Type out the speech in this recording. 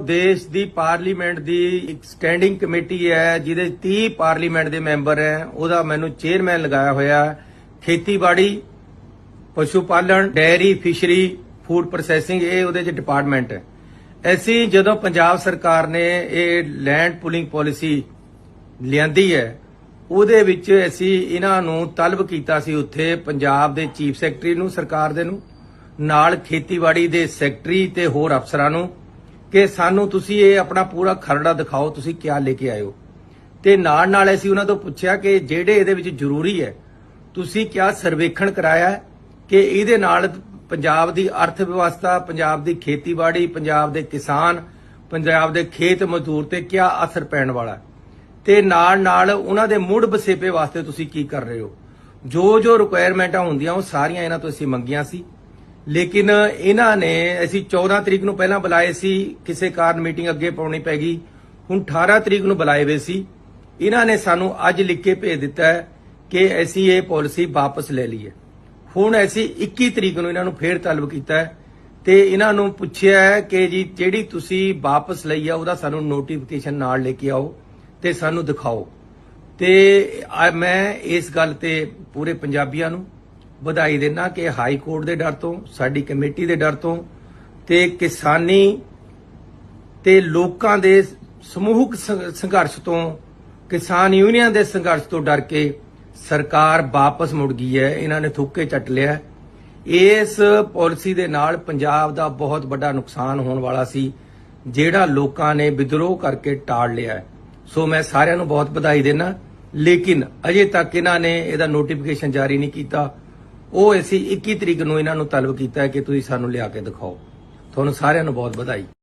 ਦੇਸ਼ ਦੀ ਪਾਰਲੀਮੈਂਟ ਦੀ ਇੱਕ standing committee ਹੈ, ਜਿਹਦੇ 30 ਪਾਰਲੀਮੈਂਟ ਦੇ ਮੈਂਬਰ ਹੈ। ਉਹਦਾ ਮੈਨੂੰ ਚੇਅਰਮੈਨ ਲਗਾਇਆ ਹੋਇਆ ਖੇਤੀਬਾੜੀ ਪਸ਼ੂ ਪਾਲਣ ਡੈਰੀ, ਫਿਸ਼ਰੀ, ਫੂਡ ਪ੍ਰੋਸੈਸਿੰਗ, ਇਹ ਉਹਦੇ ਚ ਡਿਪਾਰਟਮੈਂਟ ਹੈ। ਅਸੀਂ ਜਦੋਂ ਪੰਜਾਬ ਸਰਕਾਰ ਨੇ ਇਹ ਲੈਂਡ ਪੁਲਿੰਗ ਪਾਲਿਸੀ ਲਿਆਂਦੀ ਹੈ, ਉਹਦੇ ਵਿੱਚ ਅਸੀਂ ਇਹਨਾਂ ਨੂੰ ਤਲਬ ਕੀਤਾ ਸੀ ਉੱਥੇ ਪੰਜਾਬ ਦੇ ਚੀਫ ਸੈਕਟਰੀ ਨੂੰ, ਸਰਕਾਰ ਦੇ ਨੂੰ, ਨਾਲ ਖੇਤੀਬਾੜੀ ਦੇ ਸੈਕਟਰੀ ਤੇ ਹੋਰ ਅਫਸਰਾਂ ਨੂੰ। ਕਿ ਸਾਨੂੰ ਤੁਸੀਂ ਇਹ ਆਪਣਾ ਪੂਰਾ ਖਰੜਾ ਦਿਖਾਓ, ਤੁਸੀਂ ਕੀ ਲੈ ਕੇ ਆਇਓ ਤੇ ਨਾਲ ਨਾਲ ਅਸੀਂ ਉਹਨਾਂ ਤੋਂ ਪੁੱਛਿਆ ਕਿ ਜਿਹੜੇ ਇਹਦੇ ਵਿੱਚ ਜ਼ਰੂਰੀ ਹੈ, ਤੁਸੀਂ ਕਿਆ ਸਰਵੇਖਣ ਕਰਾਇਆ ਕਿ ਇਹਦੇ ਨਾਲ ਪੰਜਾਬ ਦੀ ਅਰਥ ਵਿਵਸਥਾ ਪੰਜਾਬ ਦੀ ਖੇਤੀਬਾੜੀ, ਪੰਜਾਬ ਦੇ ਕਿਸਾਨ, ਪੰਜਾਬ ਦੇ ਖੇਤ ਮਜ਼ਦੂਰ ਤੇ ਕਿਆ ਅਸਰ ਪੈਣ ਵਾਲਾ ਤੇ ਨਾਲ ਨਾਲ ਉਹਨਾਂ ਦੇ ਮੁੜ ਬਸੇਪੇ ਵਾਸਤੇ ਤੁਸੀਂ ਕੀ ਕਰ ਰਹੇ ਹੋ? ਜੋ ਜੋ ਰਿਕੁਆਇਰਮੈਂਟਾਂ ਹੁੰਦੀਆਂ, ਉਹ ਸਾਰੀਆਂ ਇਹਨਾਂ ਤੋਂ ਅਸੀਂ ਮੰਗੀਆਂ ਸੀ। ਲੇਕਿਨ ਇਹਨਾਂ ਨੇ ਅਸੀਂ 14 ਤਰੀਕ ਨੂੰ ਪਹਿਲਾਂ ਬੁਲਾਏ ਸੀ, ਕਿਸੇ ਕਾਰਨ ਮੀਟਿੰਗ ਅੱਗੇ ਪਾਉਣੀ ਪੈ ਗਈ। ਹੁਣ 18 ਤਰੀਕ ਨੂੰ ਬੁਲਾਏ ਹੋਏ ਸੀ। ਇਹਨਾਂ ਨੇ ਸਾਨੂੰ ਅੱਜ ਲਿਖ ਕੇ ਭੇਜ ਦਿੱਤਾ ਕਿ ਅਸੀਂ ਇਹ ਪਾਲਿਸੀ ਵਾਪਸ ਲੈ ਲਈ ਹੈ ਹੁਣ ਅਸੀਂ 21 ਤਰੀਕ ਨੂੰ ਇਹਨਾਂ ਨੂੰ ਫੇਰ ਤਲਬ ਕੀਤਾ ਹੈ ਤੇ ਇਹਨਾਂ ਨੂੰ ਪੁੱਛਿਆ ਕਿ ਜੀ ਜਿਹੜੀ ਤੁਸੀਂ ਵਾਪਸ ਲਈ ਆ, ਉਹਦਾ ਸਾਨੂੰ ਨੋਟੀਫਿਕੇਸ਼ਨ ਨਾਲ ਲੈ ਕੇ ਆਓ ਤੇ ਸਾਨੂੰ ਦਿਖਾਓ। ਤੇ ਮੈਂ ਇਸ ਗੱਲ ਤੇ ਪੂਰੇ ਪੰਜਾਬੀਆਂ ਨੂੰ ਵਧਾਈ ਦੇਣਾ ਕਿ ਹਾਈ ਕੋਰਟ ਦੇ ਡਰ ਤੋਂ, ਸਾਡੀ ਕਮੇਟੀ ਦੇ ਡਰ ਤੋਂ ਤੇ ਕਿਸਾਨੀ ਤੇ ਲੋਕਾਂ ਦੇ ਸਮੂਹਕ ਸੰਘਰਸ਼ ਤੋਂ, ਕਿਸਾਨ ਯੂਨੀਅਨ ਦੇ ਸੰਘਰਸ਼ ਤੋਂ ਡਰ ਕੇ ਸਰਕਾਰ ਵਾਪਸ ਮੁੜ ਗਈ ਹੈ। ਇਹਨਾਂ ਨੇ ਥੁੱਕੇ ਚੱਟ ਲਿਆ। ਇਸ ਪਾਲਿਸੀ ਦੇ ਨਾਲ ਪੰਜਾਬ ਦਾ ਬਹੁਤ ਵੱਡਾ ਨੁਕਸਾਨ ਹੋਣ ਵਾਲਾ ਸੀ, ਜਿਹੜਾ ਲੋਕਾਂ ਨੇ ਵਿਦਰੋਹ ਕਰਕੇ ਟਾਲ ਲਿਆ ਸੋ ਮੈਂ ਸਾਰਿਆਂ ਨੂੰ ਬਹੁਤ ਵਧਾਈ ਦੇਣਾ ਲੇਕਿਨ ਅਜੇ ਤੱਕ ਇਹਨਾਂ ਨੇ ਇਹਦਾ ਨੋਟੀਫਿਕੇਸ਼ਨ ਜਾਰੀ ਨਹੀਂ ਕੀਤਾ। ਉਹ ਅਸੀਂ 21 ਤਰੀਕ ਨੂੰ ਇਹਨਾਂ ਨੂੰ ਤਲਬ ਕੀਤਾ ਕਿ ਤੁਸੀਂ ਸਾਨੂੰ ਲਿਆ ਕੇ ਦਿਖਾਓ। ਤੁਹਾਨੂੰ ਸਾਰਿਆਂ ਨੂੰ ਬਹੁਤ ਵਧਾਈ।